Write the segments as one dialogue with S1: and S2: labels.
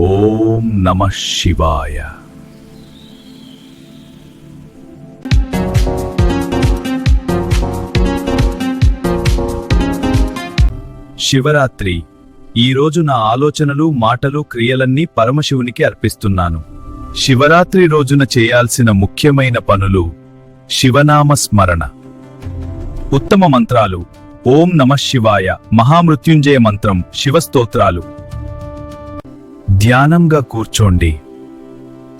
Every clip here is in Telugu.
S1: ఓం నమ శివాయ. శివరాత్రి. ఈరోజు నా ఆలోచనలు మాటలు క్రియలన్నీ పరమశివునికి అర్పిస్తున్నాను. శివరాత్రి రోజున చేయాల్సిన ముఖ్యమైన పనులు శివనామ స్మరణ. ఉత్తమ మంత్రాలు. ఓం నమ శివాయ. మహామృత్యుంజయ మంత్రం శివస్తోత్రాలు. ధ్యానంగా కూర్చోండి.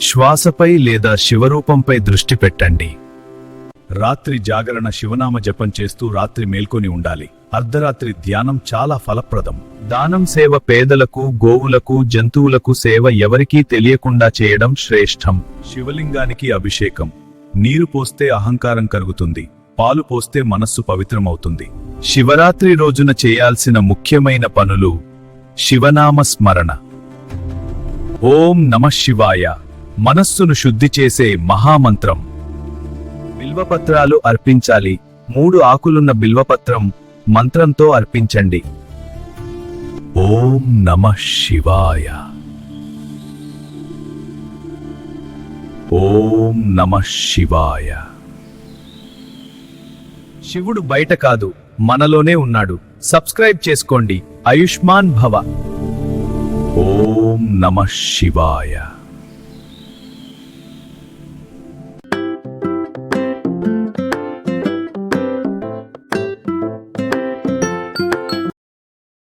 S1: శ్వాసపై లేదా శివరూపంపై దృష్టి పెట్టండి. రాత్రి జాగరణ శివనామ జపం చేస్తూ రాత్రి మేల్కొని ఉండాలి. అర్ధరాత్రి ధ్యానం చాలా ఫలప్రదం. దానం సేవ పేదలకు గోవులకు జంతువులకు సేవ ఎవరికీ తెలియకుండా చేయడం శ్రేష్టం. శివలింగానికి అభిషేకం. నీరు పోస్తే అహంకారం కలుగుతుంది. పాలు పోస్తే మనస్సు పవిత్రమవుతుంది. శివరాత్రి రోజున చేయాల్సిన ముఖ్యమైన పనులు శివనామ స్మరణ. ఓం నమ శివాయ. మనస్సును శుద్ధి చేసే మహామంత్రం. బిల్వపత్రాలు అర్పించాలి. మూడు ఆకులున్న బిల్వపత్రం మంత్రంతో అర్పించండి. ఓం నమ శివాయ. ఓం నమ శివాయ. శివుడు బయట కాదు మనలోనే ఉన్నాడు. సబ్స్క్రైబ్ చేసుకోండి. ఆయుష్మాన్ భవ. ఓం నమ శివాయ.